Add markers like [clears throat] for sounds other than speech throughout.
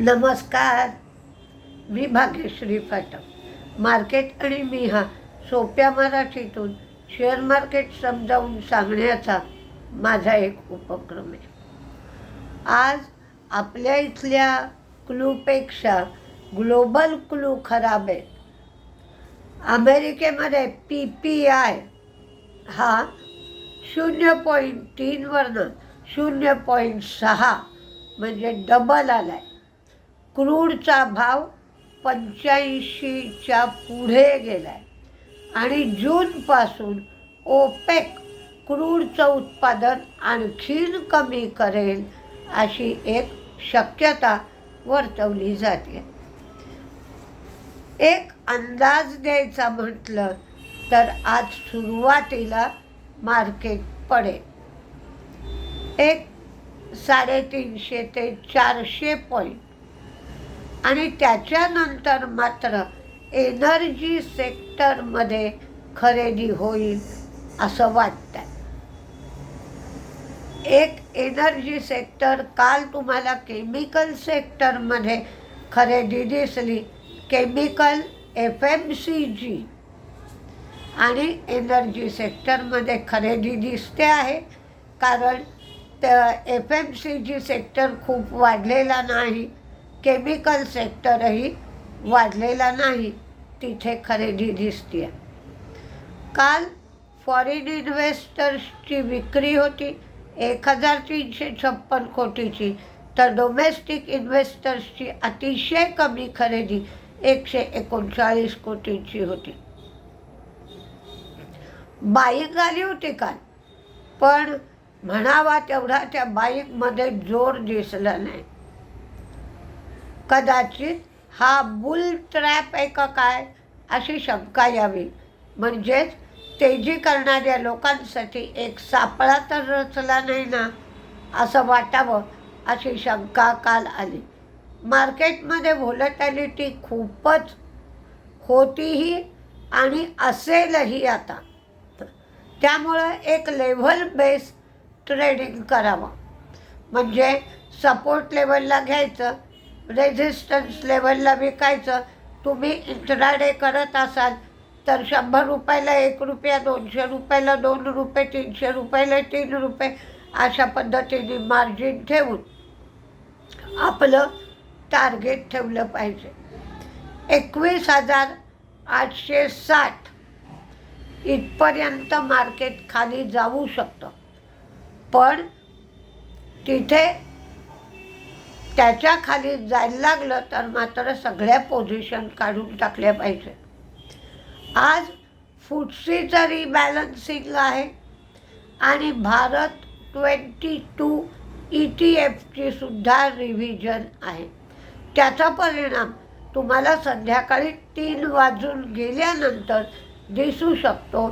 नमस्कार. मी भाग्यश्री फाटक मार्केट आणि मी हा सोप्या मराठीतून शेअर मार्केट समजावून सांगण्याचा माझा एक उपक्रम आहे. आज आपल्या इथल्या क्लूपेक्षा ग्लोबल क्लू खराब आहे. अमेरिकेमध्ये पी पी आय हा शून्य पॉईंट तीनवरनं शून्य पॉईंट सहा म्हणजे डबल आला आहे क्रूडचा भाव पंच्याऐंशीच्या पुढे गेला आहे आणि जूनपासून ओपेक क्रूडचं उत्पादन आणखीन कमी करेल अशी एक शक्यता वर्तवली जाते. एक अंदाज द्यायचा म्हटलं तर आज सुरुवातीला मार्केट पडेल. एक साडेतीनशे ते चारशे पॉईंट आणि त्याच्यानंतर मात्र एनर्जी सेक्टरमध्ये खरेदी होईल असं वाटतं एक एनर्जी सेक्टर काल तुम्हाला केमिकल सेक्टरमध्ये खरेदी दिसली. Chemical F M C G आणि एनर्जी सेक्टरमध्ये खरेदी दिसते आहे. कारण F M C G sector खूप वाढलेला नाही. केमिकल सेक्टरही वाढलेला नाही तिथे खरेदी दिसते काल फॉरेन इन्व्हेस्टर्सची विक्री होती एक हजार तीनशे छप्पन कोटीची तर डोमेस्टिक इन्व्हेस्टर्सची अतिशय कमी खरेदी एकशे एकोणचाळीस कोटींची होती. बाईक आली होती काल पण म्हणावा तेवढा त्या बाईकमध्ये जोर दिसला नाही. कदाचित हा बुल ट्रॅप आहे का काय अशी शंका यावी. म्हणजेच तेजी करणाऱ्या लोकांसाठी एक सापळा तर रचला नाही ना असं वाटावं अशी शंका काल आली. मार्केटमध्ये व्होलटॅलिटी खूपच होतीही आणि असेलही आता. त्यामुळं एक लेव्हल बेस ट्रेडिंग करावं. म्हणजे सपोर्ट लेवलला घ्यायचं रेझिस्टन्स लेवलला विकायचं. तुम्ही इंट्राडे करत असाल तर शंभर रुपयाला एक रुपया दोनशे रुपयाला दोन रुपये तीनशे रुपयाला तीन रुपये अशा पद्धतीने मार्जिन ठेवून आपलं टार्गेट ठेवलं पाहिजे. एकवीस हजार आठशे साठ इथपर्यंत मार्केट खाली जाऊ शकतं. पण तिथे त्याच्याखाली जायला लागलं तर मात्र सगळ्या पोझिशन काढून टाकल्या पाहिजे. आज फुटसीचं रिबॅलन्सिंग आहे आणि Bharat twenty two E T एफची सुद्धा रिव्हिजन आहे. त्याचा परिणाम तुम्हाला संध्याकाळी तीन वाजून गेल्यानंतर दिसू शकतो.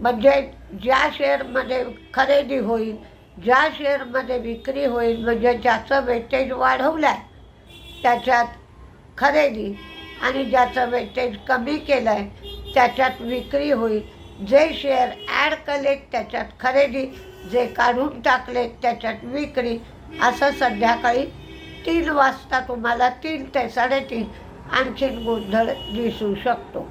म्हणजे ज्या शेअरमध्ये खरेदी होईल ज्या शेअरमध्ये विक्री होईल म्हणजे ज्याचं वेटेज वाढवलं आहे त्याच्यात खरेदी आणि ज्याचं वेटेज कमी केलं आहे त्याच्यात विक्री होईल. जे शेअर ॲड केलेत त्याच्यात खरेदी जे काढून टाकलेत त्याच्यात विक्री असं संध्याकाळी तीन वाजता तुम्हाला तीन ते साडेतीन आणखीन गोंधळ दिसू शकतो.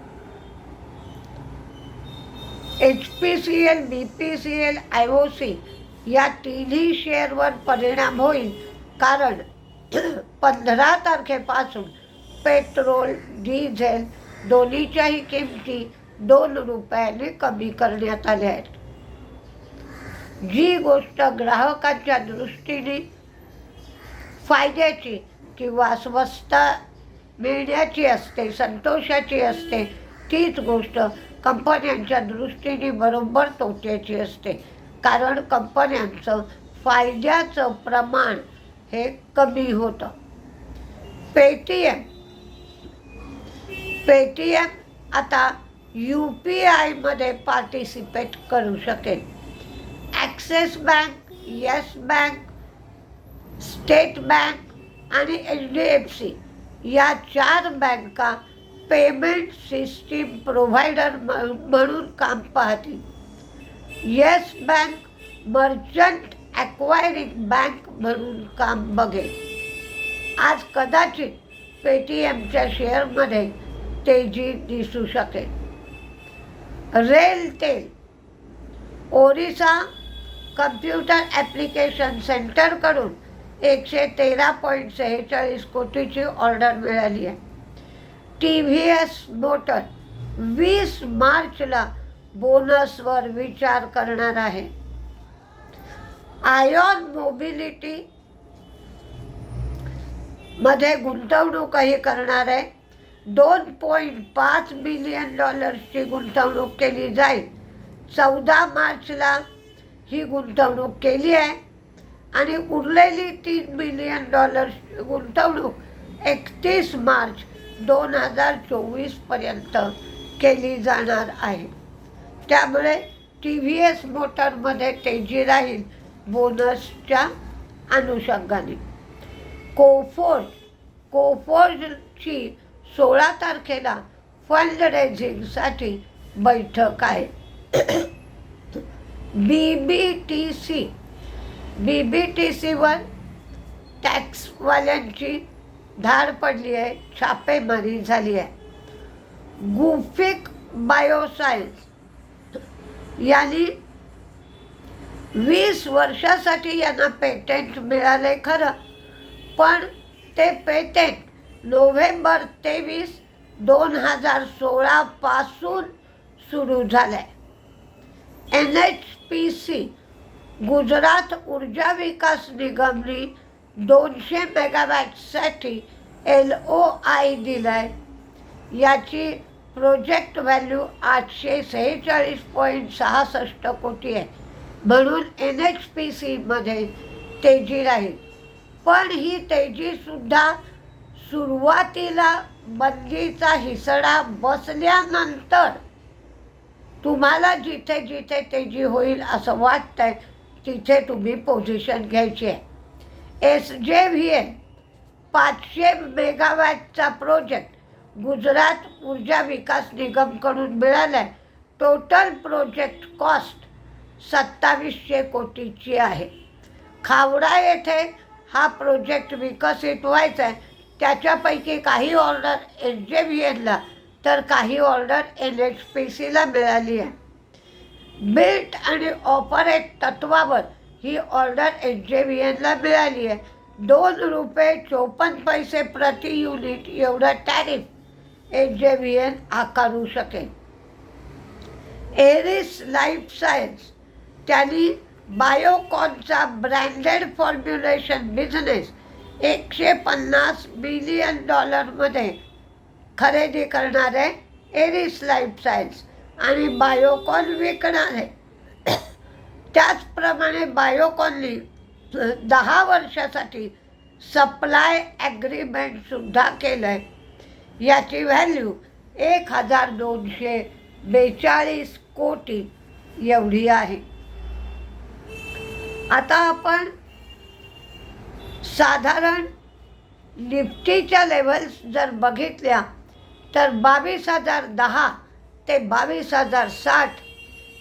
H P C L B P C L I O C या तिन्ही शेअरवर परिणाम होईल. कारण [clears throat] पंधरा तारखेपासून पेट्रोल डिझेल दोन्हीच्याही किमती दोन रुपयाने कमी करण्यात आल्या आहेत. जी गोष्ट ग्राहकांच्या दृष्टीने फायद्याची किंवा स्वस्त मिळण्याची असते संतोषाची असते तीच गोष्ट कंपन्यांच्या दृष्टीने बरोबर तोट्याची असते. कारण कंपन्यांचं फायद्याचं प्रमाण हे कमी होतं. पेटीएम पेटीएम आता यू पी आयमध्ये पार्टिसिपेट करू शकेल. Axis bank Yes bank State bank आणि एच डी एफ सी या चार बँका पेमेंट सिस्टीम प्रोव्हायडर म्हणून काम पाहतील. Yes bank merchant acquiring bank म्हणून काम बघेल. आज कदाचित पेटीएमच्या शेअरमध्ये तेजी दिसू शकेल. रेल तेल ओरिसा कम्प्युटर ॲप्लिकेशन सेंटरकडून एकशे तेरा पॉईंट सेहेचाळीस कोटीची ऑर्डर मिळाली आहे. टी व्ही एस मोटर वीस मार्चला बोनसवर विचार करणार आहे. आयॉन मोबिलिटी मध्ये गुंतवणूकही करणार आहे. दोन पॉईंट पाच बिलियन डॉलर्सची गुंतवणूक केली जाईल. चौदा मार्चला ही गुंतवणूक केली आहे. आणि उरलेली तीन बिलियन डॉलर्स गुंतवणूक एकतीस मार्च दोन हजार चोवीसपर्यंत केली जाणार आहे. त्यामुळे टी व्ही एस मोटरमध्ये तेजी राहील बोनसच्या अनुषंगाने. कोफोर्ज कोफोर्जची सोळा तारखेला फंड रेझिंगसाठी बैठक आहे. B B T C B B T सीवर टॅक्सवाल्यांची धाड पडली आहे छापेमारी झाली आहे. गुफिक बायोसायन्स यांनी वीस वर्षासाठी यांना पेटेंट मिळाले खरं. पण ते पेटेंट नोव्हेंबर तेवीस दोन हजार सोळापासून सुरू झालं आहे N H P C Gujarat Urja Vikas निगमनी दोनशे मेगावॅटसाठी एल ओ आय दिलं आहे याची प्रोजेक्ट व्हॅल्यू आठशे सेहेचाळीस पॉईंट सहासष्ट कोटी आहे. म्हणून एन एच पी सीमध्ये तेजी राहील. पण ही तेजीसुद्धा सुरुवातीला बंदीचा हिसडा बसल्यानंतर तुम्हाला जिथे जिथे तेजी होईल असं वाटतंय तिथे तुम्ही पोझिशन घ्यायची आहे. एस जे व्ही एन पाचशे मेगावॅटचा प्रोजेक्ट गुजरात ऊर्जा विकास निगमकडून मिळाला आहे टोटल प्रोजेक्ट कॉस्ट सत्तावीसशे कोटीची आहे. खावडा येथे हा प्रोजेक्ट विकसित व्हायचा आहे. त्याच्यापैकी काही ऑर्डर एस जे व्ही एनला तर काही ऑर्डर एन एच पी सीला मिळाली आहे. बिल्ट आणि ऑपरेट तत्वावर ही ऑर्डर एच जे व्ही एनला मिळाली आहे. दोन रुपये चोपन्न पैसे प्रति युनिट एवढं tariff H J V N आकारू शकेल एरिस लाईफ सायन्स त्यांनी बायोकॉनचा ब्रँडेड फॉर्म्युलेशन बिझनेस एकशे पन्नास बिलियन डॉलरमध्ये खरेदी करणारे एरिस लाईफ सायन्स आणि बायोकॉन विकणारे. त्याचप्रमाणे बायोकॉननी दहा वर्षासाठी सप्लाय ॲग्रीमेंटसुद्धा केलं आहे याची व्हॅल्यू एक हजार दोनशे बेचाळीस कोटी एवढी आहे. आता आपण साधारण निफ्टीच्या लेवल्स जर बघितल्या तर बावीस हजार दहा ते बावीस हजार साठ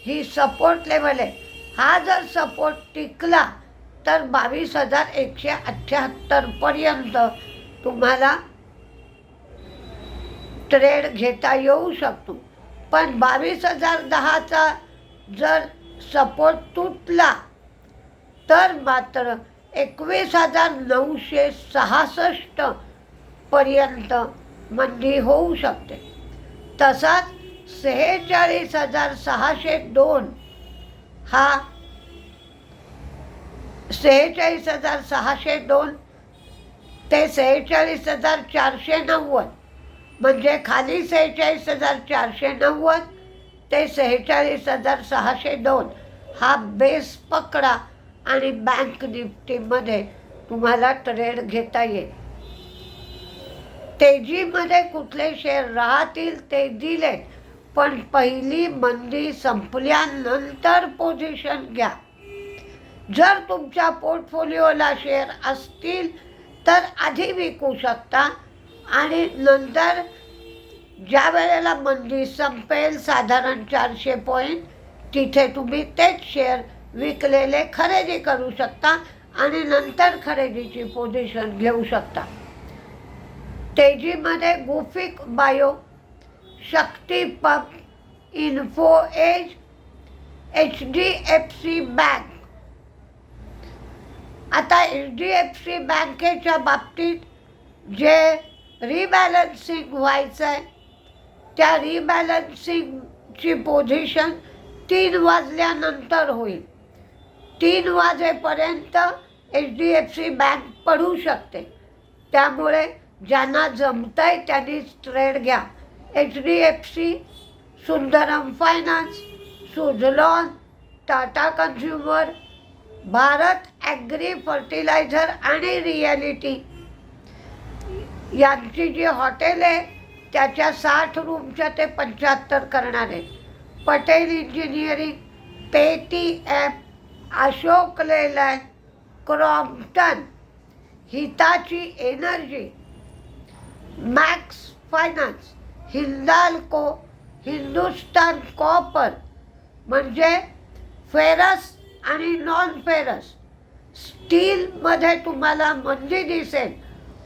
ही सपोर्ट लेवल आहे. हा जर सपोर्ट टिकला तर बावीस हजार एकशे अठ्ठ्याहत्तरपर्यंत तुम्हाला ट्रेड घेता येऊ शकतो. पण बावीस हजार दहाचा जर सपोर्ट तुटला तर मात्र एकवीस हजार नऊशे सहासष्ट पर्यंत मंदी होऊ शकते. तसाच सेहेचाळीस हजार सहाशे दोन हा सेहेचाळीस हजार सहाशे दोन ते सेहेचाळीस हजार चारशे नव्वद म्हणजे खाली सेहेचाळीस हजार चारशे नव्वद ते सेहेचाळीस हजार सहाशे दोन. हा बेस पकडा आणि बँक निफ्टीमध्ये तुम्हाला ट्रेड घेता येईल. तेजीमध्ये कुठले शेअर राहतील ते दिले पण पहिली मंदी संपल्यानंतर पोझिशन घ्या. जर तुमच्या पोर्टफोलिओला शेअर असतील तर आधी विकू शकता. आणि नंतर ज्या वेळेला मंदी संपेल साधारण चारशे पॉईंट तिथे तुम्ही तेच शेअर विकलेले खरेदी करू शकता आणि नंतर खरेदीची पोझिशन घेऊ शकता. तेजीमध्ये Gufic bio Shakti pump info edge H D F C bank. आता एच डी एफ सी बँकेच्या बाबतीत जे रिबॅलन्सिंग व्हायचं आहे त्या रिबॅलन्सिंगची पोझिशन तीन वाजल्यानंतर होईल. तीन वाजेपर्यंत H D F C bank पडू शकते. त्यामुळे ज्यांना जमतं आहे त्यांनीच ट्रेड घ्या. H D F C Sundaram finance Suzlon Tata consumer Bharat agri fertilizer आणि रिॲलिटी यांची जी हॉटेल आहे त्याच्या साठ रूमच्या ते पंच्याहत्तर करणार आहेत पटेल इंजिनिअरिंग पेटी app Ashok Leyland Crompton Hitachi energy Max finance Hindalco Hindustan copper म्हणजे फेरस आणि नॉन फेरस. स्टीलमध्ये तुम्हाला मंदी दिसेल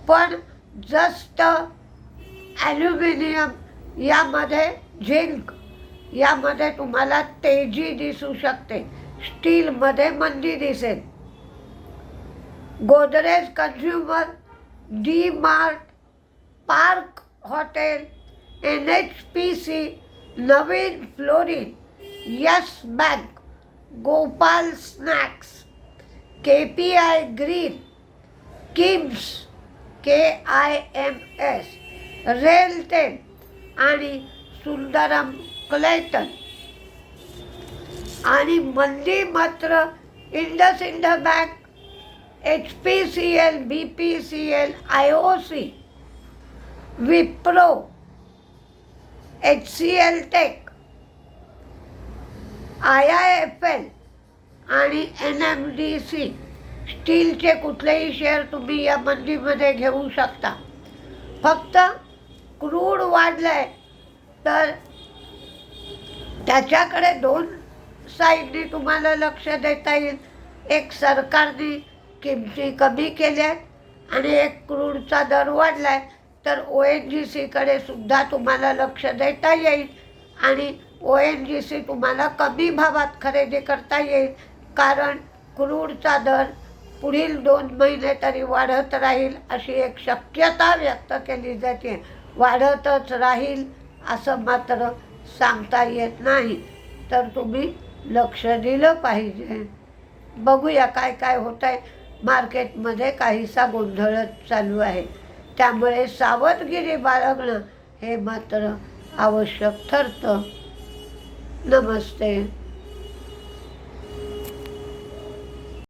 पण जस्ट ॲल्युमिनियम, यामध्ये झिंक, यामध्ये तुम्हाला तेज़ी दिसू शकते. स्टीलमध्ये मंदी दिसेल. Godrej consumer D mart park hotel N H P C Navin fluorine, Yes bank, Gopal snacks, K P I green, KIMS K I M S RailTel आणि सुंदरम क्लेटन. आणि मंदी मात्र IndusInd bank H P C L B P C L I O C Wipro H C L tech I I F L आणि N M D C. स्टीलचे कुठलेही share तुम्ही या मंदीमध्ये घेऊ शकता. फक्त क्रूड वाढलं आहे तर त्याच्याकडे दोन साईडनी तुम्हाला लक्ष देता येईल. एक सरकारने किमती कमी केल्या आणि एक क्रूडचा दर वाढला आहे तर ओ एन जी सीकडे सुद्धा तुम्हाला लक्ष देता येईल आणि ओ एन जी सी तुम्हाला कमी भावात खरेदी करता येईल कारण क्रूडचा दर पुढील दोन महिने तरी वाढत राहील अशी एक शक्यता व्यक्त केली जाते. वाढतच राहील असं मात्र सांगता येत नाही. तर तुम्ही लक्ष दिलं पाहिजे. बघूया काय काय होत आहे मार्केटमध्ये काहीसा गोंधळच चालू आहे. त्यामुळे सावधगिरी बाळगणं हे मात्र आवश्यक ठरतं. नमस्ते.